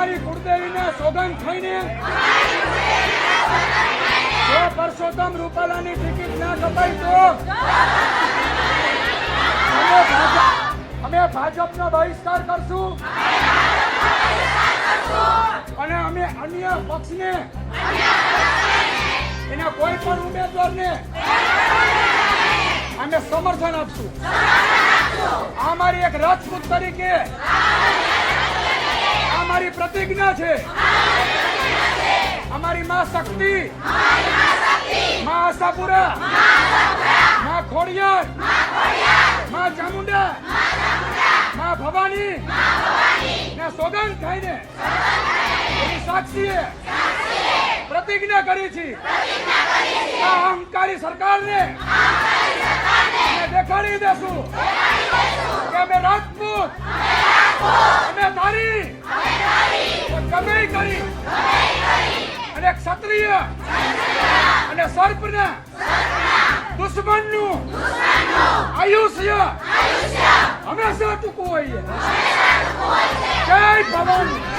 અમારી કુળદેવીને સોગંદ થઈને જો પરસોત્તમ રૂપાલાની ટિકિટ ના કપાઈ તો અમે ભાજપ- અમે ભાજપનો બહિષ્કાર કરશું. અને અમે અન્ય પક્ષને એના કોઈ પણ ઉમેદવારને અમે સમર્થન આપશું. આ મારી એક રાજપૂત તરીકે પ્રતિજ્ઞા છે. અમારી માં શક્તિ. માં આશાપુરા. માં ખોડિયાર. માં ચામુંડા. માં ભવાની. ને સોગંદ થઈને એની સાક્ષીએ પ્રતિજ્ઞા કરી છે. આ અહંકારી સરકારને દેખાડી દેશું. કે અમે રાજપૂત. અમે તારી ગમે કરી અને ક્ષત્રિય. અને સર્પને. દુશ્મનનું. આયુષ્ય. હંમેશા ટૂંકું હોય. જય ભવાની.